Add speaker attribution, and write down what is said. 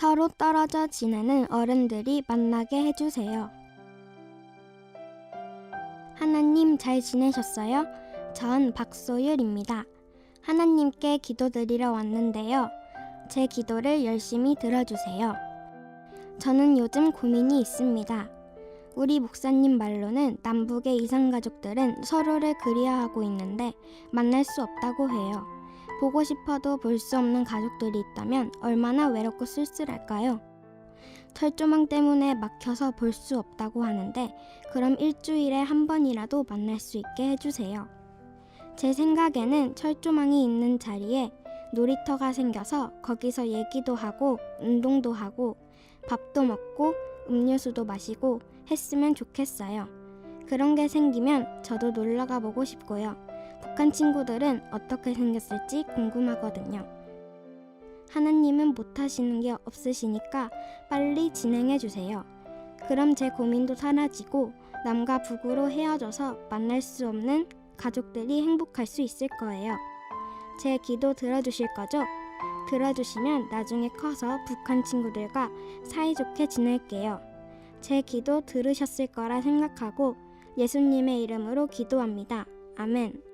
Speaker 1: 서로 떨어져 지내는 어른들이 만나게 해주세요. 하나님 잘 지내셨어요? 전 박소율입니다. 하나님께 기도드리러 왔는데요. 제 기도를 열심히 들어주세요. 저는 요즘 고민이 있습니다. 우리 목사님 말로는 남북의 이상가족들은 서로를 그리워하고 있는데 만날 수 없다고 해요. 보고 싶어도 볼 수 없는 가족들이 있다면 얼마나 외롭고 쓸쓸할까요? 철조망 때문에 막혀서 볼 수 없다고 하는데 그럼 일주일에 한 번이라도 만날 수 있게 해주세요. 제 생각에는 철조망이 있는 자리에 놀이터가 생겨서 거기서 얘기도 하고 운동도 하고 밥도 먹고 음료수도 마시고 했으면 좋겠어요. 그런 게 생기면 저도 놀러 가 보고 싶고요. 북한 친구들은 어떻게 생겼을지 궁금하거든요. 하나님은 못하시는 게 없으시니까 빨리 진행해 주세요. 그럼 제 고민도 사라지고 남과 북으로 헤어져서 만날 수 없는 가족들이 행복할 수 있을 거예요. 제 기도 들어주실 거죠? 들어주시면 나중에 커서 북한 친구들과 사이좋게 지낼게요. 제 기도 들으셨을 거라 생각하고 예수님의 이름으로 기도합니다. 아멘.